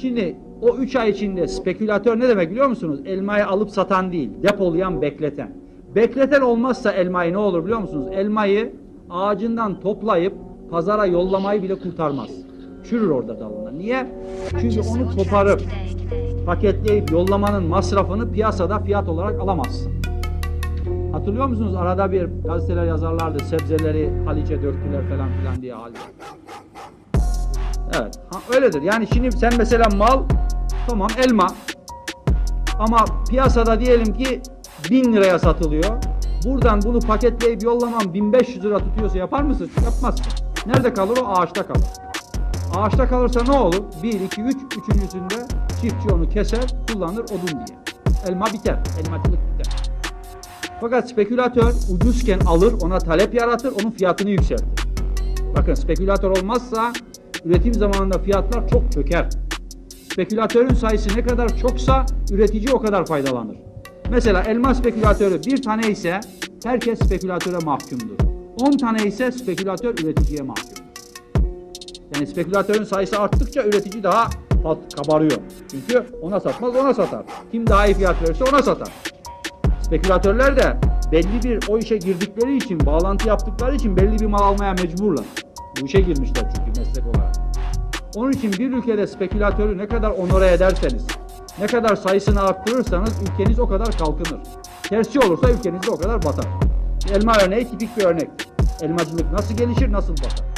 Şimdi o 3 ay içinde spekülatör ne demek biliyor musunuz? Elmayı alıp satan değil, depolayan, bekleten. Bekleten olmazsa elmayı ne olur biliyor musunuz? Elmayı ağacından toplayıp pazara yollamayı bile kurtarmaz. Çürür orada dalında. Niye? Çünkü onu koparıp paketleyip yollamanın masrafını piyasada fiyat olarak alamazsın. Hatırlıyor musunuz? Arada bir gazeteler yazarlardı. Sebzeleri Haliç'e döktüler falan filan diye halde. Evet. Ha, öyledir. Yani şimdi sen mesela mal tamam elma ama piyasada diyelim ki 1000 liraya satılıyor. Buradan bunu paketleyip yollamam 1500 lira tutuyorsa yapar mısın? Yapmazsın. Nerede kalır o? Ağaçta kalır. Ağaçta kalırsa ne olur? 1, 2, 3, üçüncüsünde çiftçi onu keser, kullanır odun diye. Elma biter, elmacılık biter. Fakat spekülatör ucuzken alır, ona talep yaratır, onun fiyatını yükseltir. Bakın spekülatör olmazsa üretim zamanında fiyatlar çok çöker. Spekülatörün sayısı ne kadar çoksa üretici o kadar faydalanır. Mesela elma spekülatörü bir tane ise herkes spekülatöre mahkumdur. 10 tane ise spekülatör üreticiye mahkumdur. Yani spekülatörün sayısı arttıkça üretici daha kabarıyor. Çünkü ona satmaz ona satar. Kim daha iyi fiyat verirse ona satar. Spekülatörler de belli bir o işe girdikleri için, bağlantı yaptıkları için belli bir mal almaya mecburlar. Bu işe girmişler çünkü meslek olarak. Onun için bir ülkede spekülatörü ne kadar onore ederseniz, ne kadar sayısını arttırırsanız ülkeniz o kadar kalkınır. Tersi olursa ülkeniz de o kadar batar. Elma örneği tipik bir örnek. Elmacılık nasıl gelişir, nasıl batar?